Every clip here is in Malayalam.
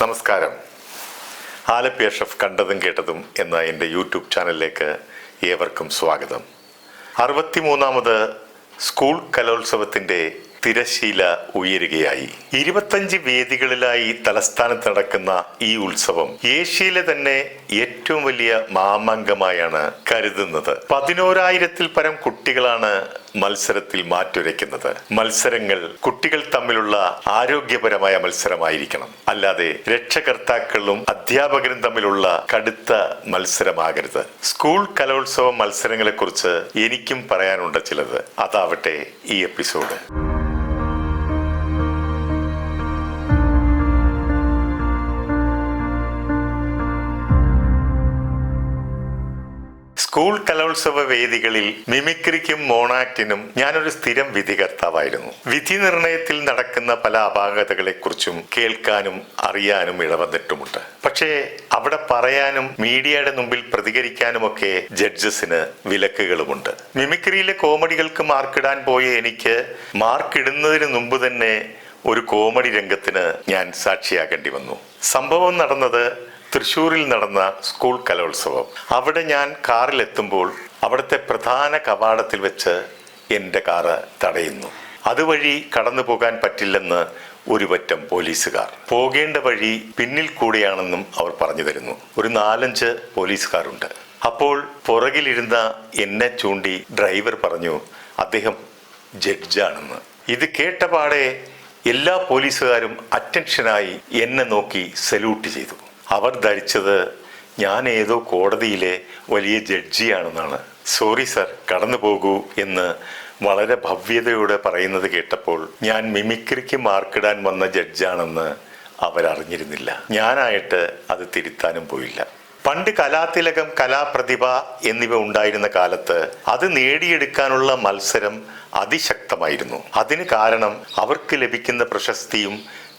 നമസ്കാരം. ആലപ്പി കണ്ടതും കേട്ടതും എന്ന എന്റെ യൂട്യൂബ് ചാനലിലേക്ക് ഏവർക്കും സ്വാഗതം. അറുപത്തിമൂന്നാമത് സ്കൂൾ കലോത്സവത്തിന്റെ തിരശീല ഉയരുകയായി. ഇരുപത്തഞ്ച് വേദികളിലായി തലസ്ഥാനത്ത് നടക്കുന്ന ഈ ഉത്സവം ഏഷ്യയിലെ തന്നെ ഏറ്റവും വലിയ മാമാങ്കമായാണ് കരുതുന്നത്. പതിനോരായിരത്തിൽ പരം കുട്ടികളാണ് മത്സരത്തിൽ മാറ്റുരയ്ക്കുന്നത്. മത്സരങ്ങൾ കുട്ടികൾ തമ്മിലുള്ള ആരോഗ്യപരമായ മത്സരമായിരിക്കണം. അല്ലാതെ രക്ഷകർത്താക്കളും അധ്യാപകരും തമ്മിലുള്ള കടുത്ത മത്സരമാകരുത്. സ്കൂൾ കലോത്സവ മത്സരങ്ങളെക്കുറിച്ച് എനിക്കും പറയാനുണ്ട് ചിലത്. അതാവട്ടെ ഈ എപ്പിസോഡ്. സ്കൂൾ കലോത്സവ വേദികളിൽ മിമിക്രിക്കും മോണാക്ടിനും ഞാനൊരു സ്ഥിരം വിധികർത്താവായിരുന്നു. വിധി നിർണയത്തിൽ നടക്കുന്ന പല അപാകതകളെക്കുറിച്ചും കേൾക്കാനും അറിയാനും ഇടവന്നിട്ടുമുണ്ട്. പക്ഷേ അവിടെ പറയാനും മീഡിയയുടെ മുമ്പിൽ പ്രതികരിക്കാനുമൊക്കെ ജഡ്ജസിന് വിലക്കുകളുമുണ്ട്. മിമിക്രിയിലെ കോമഡികൾക്ക് മാർക്കിടാൻ പോയ എനിക്ക് മാർക്കിടുന്നതിന് മുമ്പ് തന്നെ ഒരു കോമഡി രംഗത്തിന് ഞാൻ സാക്ഷിയാകേണ്ടി വന്നു. സംഭവം നടന്നത് തൃശൂരിൽ നടന്ന സ്കൂൾ കലോത്സവം. അവിടെ ഞാൻ കാറിലെത്തുമ്പോൾ അവിടുത്തെ പ്രധാന കവാടത്തിൽ വെച്ച് എന്റെ കാറ് തടയുന്നു. അതുവഴി കടന്നു പോകാൻ പറ്റില്ലെന്ന് ഒരു പറ്റം പോലീസുകാർ. പോകേണ്ട വഴി പിന്നിൽ കൂടിയാണെന്നും അവർ പറഞ്ഞു തരുന്നു. ഒരു നാലഞ്ച് പോലീസുകാരുണ്ട്. അപ്പോൾ പുറകിലിരുന്ന എന്നെ ചൂണ്ടി ഡ്രൈവർ പറഞ്ഞു അദ്ദേഹം ജഡ്ജാണെന്ന്. ഇത് കേട്ടപാടെ എല്ലാ പോലീസുകാരും അറ്റൻഷനായി എന്നെ നോക്കി സല്യൂട്ട് ചെയ്തു. അവർ ധരിച്ചത് ഞാൻ ഏതോ കോടതിയിലെ വലിയ ജഡ്ജിയാണെന്നാണ്. സോറി സർ കടന്നു പോകൂ എന്ന് വളരെ ഭവ്യതയോടെ പറയുന്നത് കേട്ടപ്പോൾ ഞാൻ മിമിക്രിക്ക് മാർക്കിടാൻ വന്ന ജഡ്ജാണെന്ന് അവരറിഞ്ഞിരുന്നില്ല. ഞാനായിട്ട് അത് തിരുത്താനും പോയില്ല. പണ്ട് കലാതിലകം കലാപ്രതിഭ എന്നിവ ഉണ്ടായിരുന്ന കാലത്ത് അത് നേടിയെടുക്കാനുള്ള മത്സരം അതിശക്തമായിരുന്നു. അതിന് കാരണം അവർക്ക് ലഭിക്കുന്ന പ്രശസ്തിയും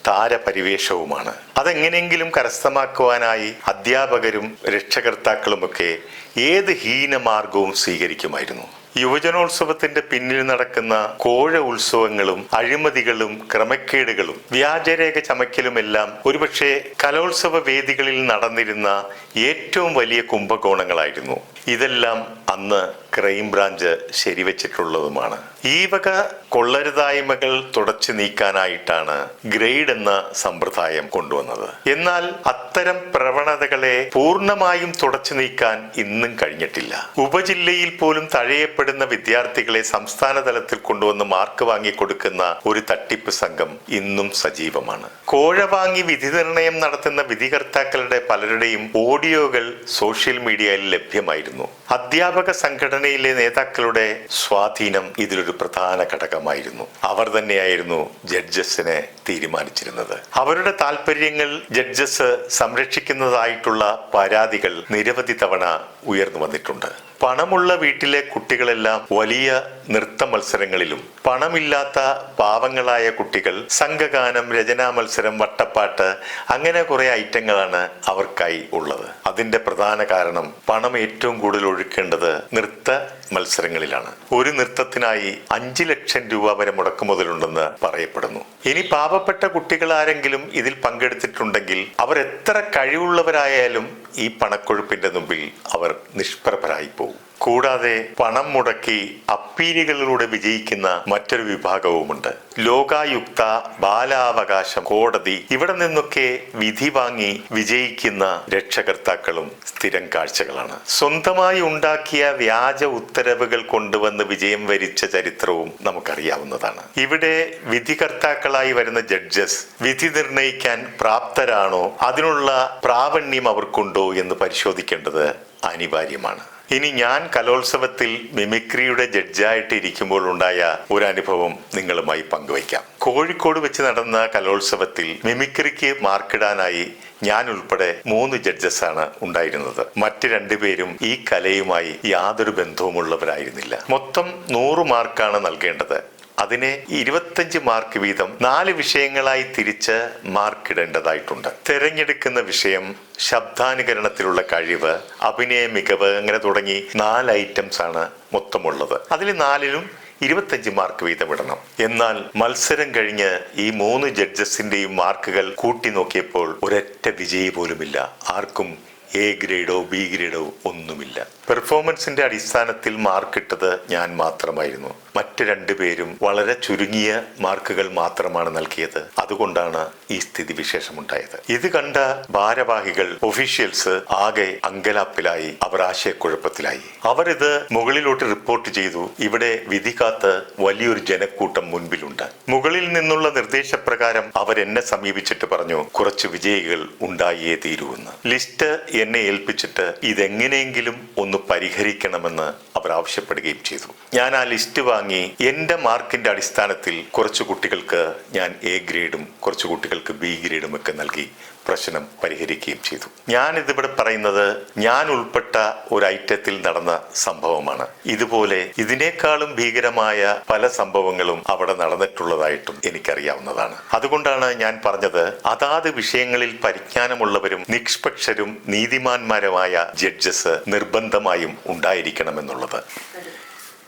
താരപരിവേഷവുമാണ്. അതെങ്ങനെയെങ്കിലും കരസ്ഥമാക്കുവാനായി അധ്യാപകരും രക്ഷകർത്താക്കളുമൊക്കെ ഏത് ഹീനമാർഗവും സ്വീകരിക്കുമായിരുന്നു. യുവജനോത്സവത്തിന്റെ പിന്നിൽ നടക്കുന്ന കോഴ ഉത്സവങ്ങളും അഴിമതികളും ക്രമക്കേടുകളും വ്യാജരേഖ ചമയ്ക്കലുമെല്ലാം ഒരുപക്ഷെ കലോത്സവ വേദികളിൽ നടന്നിരുന്ന ഏറ്റവും വലിയ കുംഭകോണങ്ങളായിരുന്നു. ഇതെല്ലാം അന്ന് ക്രൈംബ്രാഞ്ച് ശരിവച്ചിട്ടുള്ളതുമാണ്. ഈ വക കൊള്ളരുതായ്മകൾ തുടച്ചു നീക്കാനായിട്ടാണ് ഗ്രേഡ് എന്ന സമ്പ്രദായം കൊണ്ടുവന്നത്. എന്നാൽ അത്തരം പ്രവണതകളെ പൂർണമായും തുടച്ചു നീക്കാൻ ഇന്നും കഴിഞ്ഞിട്ടില്ല. ഉപജില്ലയിൽ പോലും തഴയപ്പെടുന്ന വിദ്യാർത്ഥികളെ സംസ്ഥാന തലത്തിൽ കൊണ്ടുവന്ന് മാർക്ക് വാങ്ങി കൊടുക്കുന്ന ഒരു തട്ടിപ്പ് സംഘം ഇന്നും സജീവമാണ്. കോഴ വാങ്ങി വിധി നിർണയം നടത്തുന്ന വിധികർത്താക്കളുടെ പലരുടെയും ഓഡിയോകൾ സോഷ്യൽ മീഡിയയിൽ ലഭ്യമായിരുന്നു. അധ്യാപക സംഘടനയിലെ നേതാക്കളുടെ സ്വാധീനം ഇതിലൊരു പ്രധാന ഘടകമായിരുന്നു. അവർ തന്നെയായിരുന്നു ജഡ്ജസിനെ തീരുമാനിച്ചിരുന്നത്. അവരുടെ താല്പര്യങ്ങൾ ജഡ്ജസ് സംരക്ഷിക്കുന്നതായിട്ടുള്ള പരാതികൾ നിരവധി തവണ ഉയർന്നു വന്നിട്ടുണ്ട്. പണമുള്ള വീട്ടിലെ കുട്ടികളെല്ലാം വലിയ നൃത്ത മത്സരങ്ങളിലും പണമില്ലാത്ത പാവങ്ങളായ കുട്ടികൾ സംഘഗാനം രചനാ മത്സരം വട്ടപ്പാട്ട് അങ്ങനെ കുറെ ഐറ്റങ്ങളാണ് അവർക്കായി ഉള്ളത്. അതിന്റെ പ്രധാന കാരണം പണം ഏറ്റവും കൂടുതൽ ഒഴുക്കേണ്ടത് നൃത്ത മത്സരങ്ങളിലാണ്. ഒരു നൃത്തത്തിനായി അഞ്ചു ലക്ഷം രൂപ വരെ മുടക്കുമുതലുണ്ടെന്ന് പറയപ്പെടുന്നു. ഇനി പാവപ്പെട്ട കുട്ടികൾ ആരെങ്കിലും ഇതിൽ പങ്കെടുത്തിട്ടുണ്ടെങ്കിൽ അവർ എത്ര കഴിവുള്ളവരായാലും ഈ പണക്കൊഴുപ്പിന്റെ മുമ്പിൽ അവർ നിഷ്പ്രഭരായി പോകും കൂടാതെ പണം മുടക്കി അപ്പീലുകളിലൂടെ വിജയിക്കുന്ന മറ്റൊരു വിഭാഗവുമുണ്ട്. ലോകായുക്ത ബാലാവകാശം കോടതി ഇവിടെ നിന്നൊക്കെ വിധി വാങ്ങി വിജയിക്കുന്ന രക്ഷകർത്താക്കളും സ്ഥിരം കാഴ്ചകളാണ്. സ്വന്തമായി ഉണ്ടാക്കിയ വ്യാജ ഉത്തരവുകൾ കൊണ്ടുവന്ന് വിജയം വരിച്ച ചരിത്രവും നമുക്കറിയാവുന്നതാണ്. ഇവിടെ വിധികർത്താക്കളായി വരുന്ന ജഡ്ജസ് വിധി നിർണയിക്കാൻ പ്രാപ്തരാണോ? അതിനുള്ള പ്രാവണ്യം അവർക്കുണ്ടോ എന്ന് പരിശോധിക്കേണ്ടത് അനിവാര്യമാണ്. ഇനി ഞാൻ കലോത്സവത്തിൽ മിമിക്രിയുടെ ജഡ്ജായിട്ട് ഇരിക്കുമ്പോൾ ഉണ്ടായ ഒരു അനുഭവം നിങ്ങളുമായി പങ്കുവയ്ക്കാം. കോഴിക്കോട് വെച്ച് നടന്ന കലോത്സവത്തിൽ മിമിക്രിക്ക് മാർക്കിടാനായി ഞാൻ ഉൾപ്പെടെ മൂന്ന് ജഡ്ജസ് ആണ് ഉണ്ടായിരുന്നത്. മറ്റ് രണ്ടുപേരും ഈ കലയുമായി യാതൊരു ബന്ധവുമുള്ളവരായിരുന്നില്ല. മൊത്തം നൂറ് മാർക്കാണ് നൽകേണ്ടത്. അതിനെ ഇരുപത്തഞ്ച് മാർക്ക് വീതം നാല് വിഷയങ്ങളായി തിരിച്ച് മാർക്ക് ഇടേണ്ടതായിട്ടുണ്ട് തിരഞ്ഞെടുക്കുന്ന വിഷയം ശബ്ദാനുകരണത്തിലുള്ള കഴിവ് അഭിനയ മികവ് അങ്ങനെ തുടങ്ങി നാല് ഐറ്റംസ് ആണ് മൊത്തമുള്ളത്. അതിൽ നാലിലും ഇരുപത്തഞ്ച് മാർക്ക് വീതം ഇടണം. എന്നാൽ മത്സരം കഴിഞ്ഞ് ഈ മൂന്ന് ജഡ്ജസിന്റെയും മാർക്കുകൾ കൂട്ടി നോക്കിയപ്പോൾ ഒരൊറ്റ വിജയി പോലുമില്ല. ആർക്കും എ ഗ്രേഡോ ബി ഗ്രേഡോ ഒന്നുമില്ല. പെർഫോമൻസിന്റെ അടിസ്ഥാനത്തിൽ മാർക്ക് മാർക്കിട്ടത് ഞാൻ മാത്രമായിരുന്നു. മറ്റ് രണ്ടുപേരും വളരെ ചുരുങ്ങിയ മാർക്കുകൾ മാത്രമാണ് നൽകിയത്. അതുകൊണ്ടാണ് ഈ സ്ഥിതി വിശേഷമുണ്ടായത്. ഇത് കണ്ട ഭാരവാഹികൾ ഒഫീഷ്യൽസ് ആകെ അങ്കലാപ്പിലായി അവർ ആശയക്കുഴപ്പത്തിലായി. അവരിത് മുകളിലോട്ട് റിപ്പോർട്ട് ചെയ്തു. ഇവിടെ വിധി കാത്ത് വലിയൊരു ജനക്കൂട്ടം മുൻപിലുണ്ട്. മുകളിൽ നിന്നുള്ള നിർദ്ദേശപ്രകാരം അവരെന്നെ സമീപിച്ചിട്ട് പറഞ്ഞു കുറച്ച് വിജയികൾ ഉണ്ടായേ തീരുവെന്ന് ലിസ്റ്റ് എന്നെ ഏൽപ്പിച്ചിട്ട് ഇതെങ്ങനെയെങ്കിലും ഒന്ന് പരിഹരിക്കണമെന്ന് അവർ ആവശ്യപ്പെടുകയും ചെയ്തു. ഞാൻ ആ ലിസ്റ്റ് വാങ്ങി എന്റെ മാർക്കിന്റെ അടിസ്ഥാനത്തിൽ കുറച്ച് കുട്ടികൾക്ക് ഞാൻ എ ഗ്രേഡും കുറച്ച് കുട്ടികൾക്ക് ബി ഗ്രേഡും ഒക്കെ നൽകി പ്രശ്നം പരിഹരിക്കുകയും ചെയ്തു. ഞാൻ ഇതിവിടെ പറയുന്നത് ഞാൻ ഉൾപ്പെട്ട ഒരു ഐറ്റത്തിൽ നടന്ന സംഭവമാണ്. ഇതുപോലെ ഇതിനേക്കാളും ഭീകരമായ പല സംഭവങ്ങളും അവിടെ നടന്നിട്ടുള്ളതായിട്ടും എനിക്കറിയാവുന്നതാണ്. അതുകൊണ്ടാണ് ഞാൻ പറഞ്ഞത് അതാത് വിഷയങ്ങളിൽ പരിജ്ഞാനമുള്ളവരും നിഷ്പക്ഷരും നീതിമാന്മാരുമായ ജഡ്ജസ് നിർബന്ധമായും ഉണ്ടായിരിക്കണമെന്നുള്ളത്.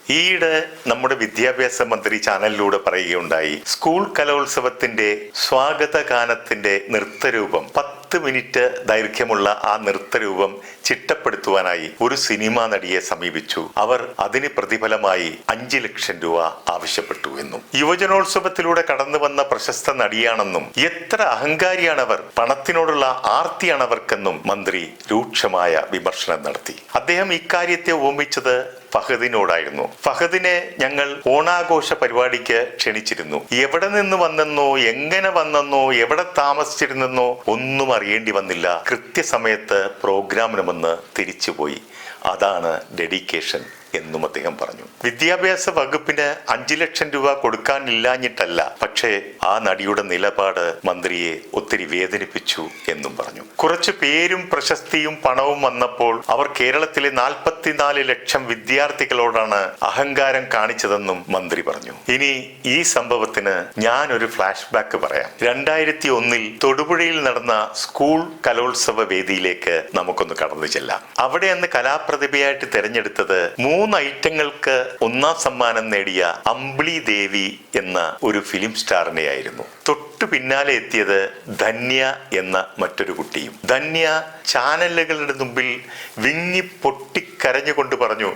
ഈയിടെ നമ്മുടെ വിദ്യാഭ്യാസ മന്ത്രി ചാനലിലൂടെ പറയുകയുണ്ടായി സ്കൂൾ കലോത്സവത്തിന്റെ സ്വാഗത ഗാനത്തിന്റെ നൃത്തരൂപം പത്ത് മിനിറ്റ് ദൈർഘ്യമുള്ള ആ നൃത്തരൂപം ചിട്ടപ്പെടുത്തുവാനായി ഒരു സിനിമാ നടിയെ സമീപിച്ചു. അവർ അതിന് പ്രതിഫലമായി അഞ്ചു ലക്ഷം രൂപ ആവശ്യപ്പെട്ടു എന്നും. യുവജനോത്സവത്തിലൂടെ കടന്നു വന്ന പ്രശസ്ത നടിയാണെന്നും എത്ര അഹങ്കാരിയാണവർ പണത്തിനോടുള്ള ആർത്തിയാണവർക്കെന്നും മന്ത്രി രൂക്ഷമായ വിമർശനം നടത്തി. അദ്ദേഹം ഇക്കാര്യത്തെ ഓമിച്ചത് ഫഹദിനോടായിരുന്നു. ഫഹദിനെ ഞങ്ങൾ ഓണാഘോഷ പരിപാടിക്ക് ക്ഷണിച്ചിരുന്നു. എവിടെ നിന്ന് വന്നെന്നോ എങ്ങനെ വന്നെന്നോ എവിടെ താമസിച്ചിരുന്നെന്നോ ഒന്നും അറിയേണ്ടി വന്നില്ല. കൃത്യസമയത്ത് പ്രോഗ്രാമിന് വന്ന് തിരിച്ചുപോയി. അതാണ് ഡെഡിക്കേഷൻ. എന്നും അദ്ദേഹം പറഞ്ഞു. വിദ്യാഭ്യാസ വകുപ്പിന് അഞ്ചു ലക്ഷം രൂപ കൊടുക്കാനില്ലാഞ്ഞിട്ടല്ല പക്ഷേ ആ നടിയുടെ നിലപാട് മന്ത്രിയെ ഒത്തിരി വേദനിപ്പിച്ചു എന്നും പറഞ്ഞു. കുറച്ച് പേരും പ്രശസ്തിയും പണവും വന്നപ്പോൾ അവർ കേരളത്തിലെ നാൽപ്പത്തിനാല് ലക്ഷം വിദ്യാർത്ഥികളോടാണ് അഹങ്കാരം കാണിച്ചതെന്നും മന്ത്രി പറഞ്ഞു. ഇനി ഈ സംഭവത്തിന് ഞാൻ ഒരു ഫ്ലാഷ് ബാക്ക് പറയാം. രണ്ടായിരത്തി ഒന്നിൽ തൊടുപുഴയിൽ നടന്ന സ്കൂൾ കലോത്സവ വേദിയിലേക്ക് നമുക്കൊന്ന് കടന്നു ചെല്ലാം. അവിടെ അന്ന് കലാപ്രതിഭയായിട്ട് തിരഞ്ഞെടുത്തത് മൂന്ന് ഐറ്റങ്ങൾക്ക് ഒന്നാം സമ്മാനം നേടിയ അമ്പിളി ദേവി എന്ന ഒരു ഫിലിം സ്റ്റാറിനെ ആയിരുന്നു തൊട്ടു പിന്നാലെ എത്തിയത് ധന്യ എന്ന മറ്റൊരു കുട്ടിയും. ധന്യ ചാനലുകളുടെ മുമ്പിൽ വിങ്ങി പൊട്ടിക്കരഞ്ഞുകൊണ്ട് പറഞ്ഞു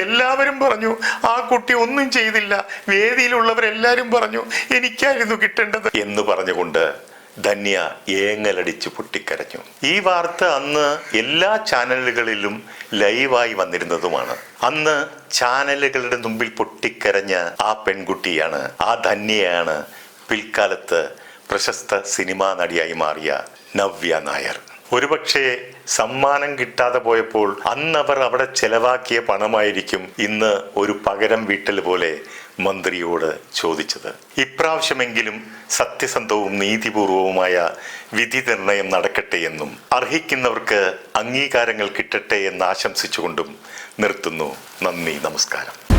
എല്ലാവരും പറഞ്ഞു ആ കുട്ടി ഒന്നും ചെയ്തില്ല. വേദിയിലുള്ളവരെല്ലാരും പറഞ്ഞു എനിക്കായിരുന്നു കിട്ടേണ്ടത് എന്ന് പറഞ്ഞുകൊണ്ട് ധന്യ ഏങ്ങലടിച്ച് പൊട്ടിക്കരഞ്ഞു. ഈ വാർത്ത അന്ന് എല്ലാ ചാനലുകളിലും ലൈവായി വന്നിരുന്നതുമാണ്. അന്ന് ചാനലുകളുടെ മുമ്പിൽ പൊട്ടിക്കരഞ്ഞ ആ പെൺകുട്ടിയാണ് ആ ധന്യയാണ് പിൽക്കാലത്ത് പ്രശസ്ത സിനിമാ നടിയായി മാറിയ നവ്യ നായർ. ഒരുപക്ഷെ സമ്മാനം കിട്ടാതെ പോയപ്പോൾ അന്നവർ അവിടെ ചെലവാക്കിയ പണമായിരിക്കും ഇന്ന് ഒരു പകരം വീട്ടൽ പോലെ മന്ത്രിയോട് ചോദിച്ചത്. ഇപ്രാവശ്യമെങ്കിലും സത്യസന്ധവും നീതിപൂർവവുമായ വിധി നിർണയം നടക്കട്ടെ എന്നും അർഹിക്കുന്നവർക്ക് അംഗീകാരങ്ങൾ കിട്ടട്ടെ എന്ന് ആശംസിച്ചുകൊണ്ടും നിർത്തുന്നു. നന്ദി നമസ്കാരം.